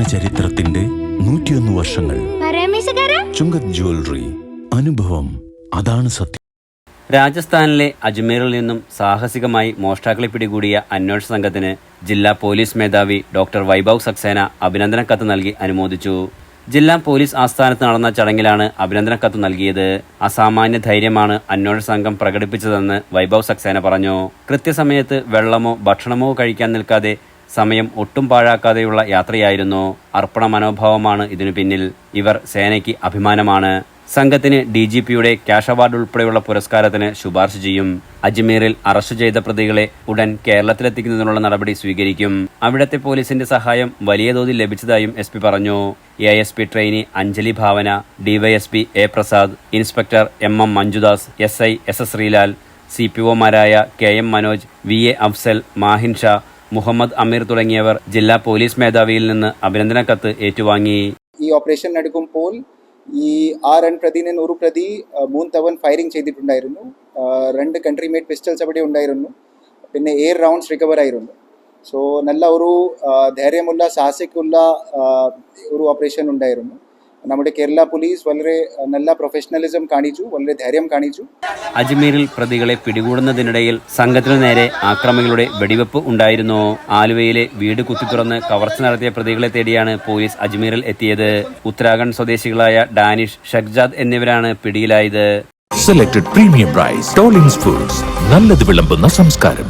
സുവർണ ചരിത്രത്തിന്റെ നൂറ്റിയൊന്ന് വർഷങ്ങൾ. ചുങ്കത് ജ്വല്ലറി അനുഭവം അതാണ് സത്യം. രാജസ്ഥാനിലെ അജ്മീറിൽ നിന്നും സാഹസികമായി മോഷ്ടാക്കളെ പിടികൂടിയ അന്വേഷണ സംഘത്തിന് ജില്ലാ പോലീസ് മേധാവി ഡോക്ടർ വൈഭവ് സക്സേന അഭിനന്ദന കത്ത് നൽകി അനുമോദിച്ചു. ജില്ലാ പോലീസ് ആസ്ഥാനത്ത് നടന്ന ചടങ്ങിലാണ് അഭിനന്ദന കത്ത് നൽകിയത്. അസാമാന്യ ധൈര്യമാണ് അന്വേഷണ സംഘം പ്രകടിപ്പിച്ചതെന്ന് വൈഭവ് സക്സേന പറഞ്ഞു. കൃത്യസമയത്ത് വെള്ളമോ ഭക്ഷണമോ കഴിക്കാൻ നിൽക്കാതെ സമയം ഒട്ടും പാഴാക്കാതെയുള്ള യാത്രയായിരുന്നു. അർപ്പണ മനോഭാവമാണ് ഇതിനു പിന്നിൽ. ഇവർ സേനയ്ക്ക് അഭിമാനമാണ്. സംഘത്തിന് ഡി ജി പിയുടെ ക്യാഷ് അവാർഡ് ഉൾപ്പെടെയുള്ള പുരസ്കാരത്തിന് ശുപാർശ ചെയ്യും. അജ്മീറിൽ അറസ്റ്റ് ചെയ്ത പ്രതികളെ ഉടൻ കേരളത്തിലെത്തിക്കുന്നതിനുള്ള നടപടി സ്വീകരിക്കും. അവിടത്തെ പോലീസിന്റെ സഹായം വലിയ തോതിൽ ലഭിച്ചതായും എസ് പി പറഞ്ഞു. A S P trainee Anjali Bhavana DYSP A Prasad inspector M M Manjudas S I S S Sreelal C P ഒമാരായ K M Manoj V A Afsal Mahin Shah Muhammad Amir തുടങ്ങിയവർ ജില്ലാ police മേധാവിയിൽ നിന്ന് അഭിനന്ദന കത്ത് ഏറ്റുവാങ്ങി. ഈ operation നടക്കുമ്പോൾ ഈ ആ രണ്ട് പ്രതിനെ നൂറ് പ്രതി മൂന്ന് തവൺ ഫയറിംഗ് ചെയ്തിട്ടുണ്ടായിരുന്നു. രണ്ട് കൺട്രി മേഡ് പിസ്റ്റൾസ് അവിടെ ഉണ്ടായിരുന്നു. പിന്നെ എയർ റൗണ്ട്സ് റിക്കവർ ആയിരുന്നു. സോ നല്ല ഒരു ധൈര്യമുള്ള സാഹസിക്കുള്ള ഒരു ഓപ്പറേഷൻ ഉണ്ടായിരുന്നു. നമ്മുടെ കേരള പോലീസ് വളരെ നല്ല പ്രൊഫഷണലിസം കാണിച്ചു വളരെ ധൈര്യം കാണിച്ചു. അജ്മീരിൽ പ്രതികളെ പിടികൂടുന്നതിനിടയിൽ സംഘത്തിനു നേരെ ആക്രമികളുടെ വെടിവെപ്പ് ഉണ്ടായിരുന്നു. ആലുവയിലെ വീട് കുത്തിത്തുറന്ന് കവർച്ച നടത്തിയ പ്രതികളെ തേടിയാണ് പോലീസ് അജ്മീറിൽ എത്തിയത്. ഉത്തരാഖണ്ഡ് സ്വദേശികളായ ഡാനിഷ് ഷഖ്ജാദ് എന്നിവരാണ് പിടിയിലായത്. സെലക്ടഡ് പ്രീമിയം റൈസ് ടോളിംഗ്സ് ഫുഡ്സ് നല്ലത് വിളമ്പുന്ന സംസ്കാരം.